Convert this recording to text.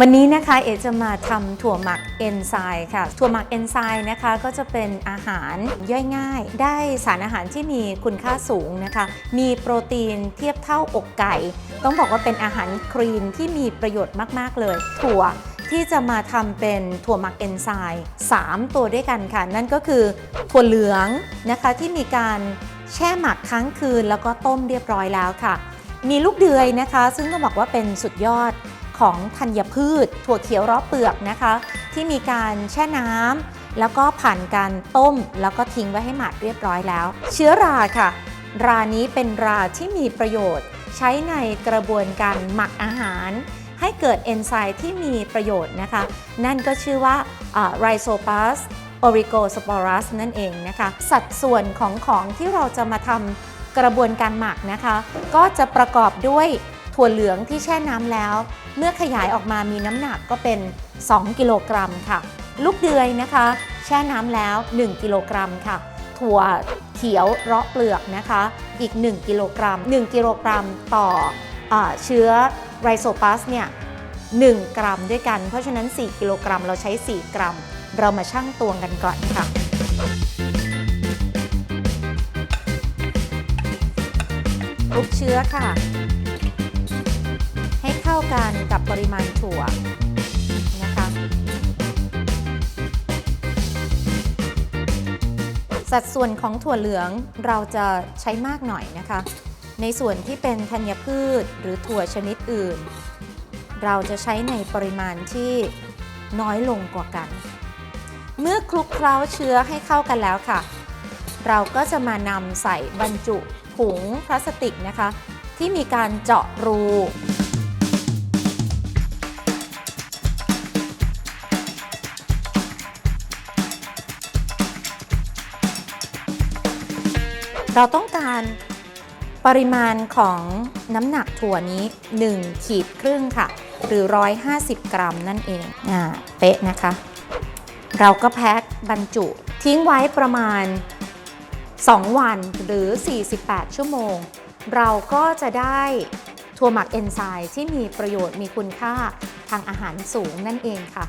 วันนี้นะคะเอจะมาทำถั่วหมักเอนไซม์ค่ะ ถั่วหมักเอนไซม์นะคะก็จะเป็นอาหารย่อยง่าย ได้สารอาหารที่มีคุณค่าสูงนะคะ มีโปรตีนเทียบเท่าอกไก่ ต้องบอกว่าเป็นอาหารครีนที่มีประโยชน์มาก ๆ เลย ถั่วที่จะมาทำเป็นถั่วหมักเอนไซม์3ตัวด้วยกันค่ะ นั่นก็คือถั่วเหลืองนะคะที่มีการแช่หมักค้างคืน แล้วก็ต้มเรียบร้อยแล้วค่ะ มีลูกเดือยนะคะ ซึ่งก็บอกว่าเป็นสุดยอด ของธัญพืช ถั่วเขียวรอบเปลือกนะคะ ที่มีการแช่น้ำแล้วก็ผ่านการต้ม แล้วก็ทิ้งไว้ให้หมาดเรียบร้อยแล้ว เชื้อราค่ะ รานี้เป็นราที่มีประโยชน์ ใช้ในกระบวนการหมักอาหารให้เกิดเอนไซม์ที่มีประโยชน์นะคะ นั่นก็ชื่อว่าไรโซปัสออริโกสปอรัสนั่นเองนะคะ สัดส่วนของของที่เราจะมาทำกระบวนการหมักนะคะ ก็จะประกอบด้วย ถั่วเหลืองที่แช่น้ำแล้ว เมื่อขยายออกมามีน้ำหนักก็เป็น 2 กิโลกรัมค่ะ ลูกเดือยนะคะ แช่น้ำแล้ว 1 กิโลกรัมค่ะ ถั่วเขียวเราะเปลือกนะคะ อีก 1 กิโลกรัม 1 กิโลกรัมต่ออเชื้อไรโซปัสเนี่ย1 กรัมด้วยกัน เพราะฉะนั้น 4 กิโลกรัมเราใช้ 4 กรัม เรามาชั่งตวงกันก่อนค่ะคลุกเชื้อค่ะ กันกับปริมาณถั่วนะคะ สัดส่วนของถั่วเหลืองเราจะใช้มากหน่อยนะคะ ในส่วนที่เป็นธัญพืชหรือถั่วชนิดอื่น เราจะใช้ในปริมาณที่น้อยลงกว่ากัน เมื่อคลุกเคล้าเชื้อให้เข้ากันแล้วค่ะ เราก็จะมานำใส่บรรจุถุงพลาสติกนะคะ ที่มีการเจาะรู เราต้องการปริมาณของน้ำหนักถั่วนี้ 1 ขีดครึ่งค่ะ หรือ 150 กรัมนั่นเองอ่าเป๊ะนะคะ เราก็แพ็คบรรจุทิ้งไว้ประมาณ 2 วันหรือ 48 ชั่วโมง เราก็จะได้ถั่วหมักเอนไซม์ที่มีประโยชน์มีคุณค่าทางอาหารสูงนั่นเองค่ะ